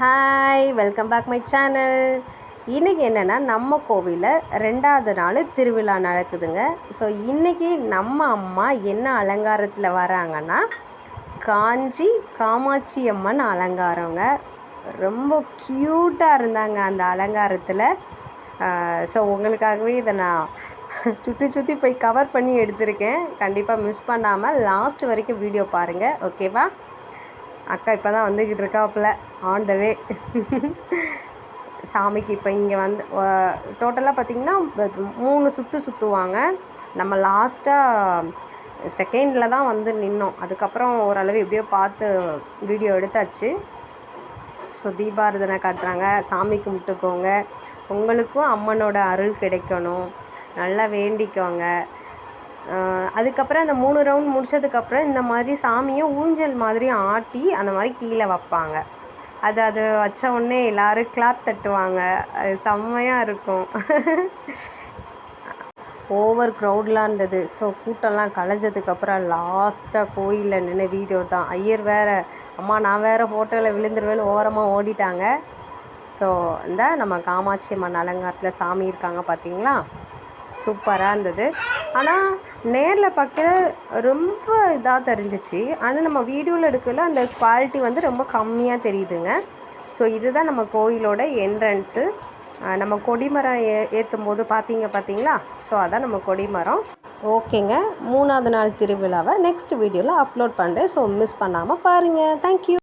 Hi welcome back my channel இன்றைக்கி என்னென்னா நம்ம கோவிலில் ரெண்டாவது நாள் திருவிழா நடக்குதுங்க. ஸோ இன்றைக்கி நம்ம அம்மா என்ன அலங்காரத்தில் வராங்கன்னா காஞ்சி காமாட்சி அம்மன் அலங்காரங்க. ரொம்ப க்யூட்டாக இருந்தாங்க அந்த அலங்காரத்தில். ஸோ உங்களுக்காகவே இதை நான் சுற்றி சுற்றி போய் கவர் பண்ணி எடுத்திருக்கேன். கண்டிப்பாக மிஸ் பண்ணாமல் லாஸ்ட் வரைக்கும் வீடியோ பாருங்கள் ஓகேவா அக்கா இப்போ தான் வந்துக்கிட்டு இருக்காப்புல ஆன் த வே சாமிக்கு இப்போ இங்கே வந்து டோட்டலாக பார்த்திங்கன்னா மூணு சுற்று சுற்றுவாங்க நம்ம லாஸ்ட்டாக செகண்டில் தான் வந்து நின்னோம். அதுக்கப்புறம் ஓரளவு எப்படியோ பார்த்து வீடியோ எடுத்தாச்சு. ஸோ தீபாரதனை காட்டுறாங்க. சாமி கும்பிட்டுக்கோங்க. உங்களுக்கும் அம்மனோட அருள் கிடைக்கணும். நல்லா வேண்டிக்கோங்க. அதுக்கப்புறம் அந்த மூணு ரவுண்ட் முடிச்சதுக்கப்புறம் இந்த மாதிரி சாமியை ஊஞ்சல் மாதிரி ஆட்டி அந்த மாதிரி கீழே வைப்பாங்க. அது அது வச்ச உடனே எல்லோரும் கிளாப் தட்டுவாங்க. அது செம்மையாக இருக்கும். ஓவர் க்ரௌட்லாம் இருந்தது. ஸோ கூட்டம்லாம் கலைஞ்சதுக்கப்புறம் லாஸ்ட்டாக கோயிலில் நின்று வீடியோ தான். ஐயர் வேறு. அம்மா நான் வேறு ஃபோட்டோவில் விழுந்துருவேன்னு ஓரமாக ஓடிட்டாங்க. ஸோ இந்த நம்ம காமாட்சி அம்மன் அலங்காரத்தில் சாமி இருக்காங்க பார்த்தீங்களா சூப்பராக இருந்தது. ஆனால் நேரில் பார்க்கல ரொம்ப இதாக தெரிஞ்சிச்சு. ஆனால் நம்ம வீடியோவில் எடுக்கல அந்த குவாலிட்டி வந்து ரொம்ப கம்மியாக தெரியுதுங்க. ஸோ இதுதான் நம்ம கோயிலோட என்ட்ரன்ஸு நம்ம கொடிமரம் ஏ ஏற்றும் போது பார்த்தீங்க பார்த்தீங்களா ஸோ அதான் நம்ம கொடிமரம். ஓகேங்க. மூணாவது நாள் திருவிழாவை நெக்ஸ்ட் வீடியோவில் அப்லோட் பண்ணுறேன் ஸோ மிஸ் பண்ணாமல் பாருங்கள் தேங்க்யூ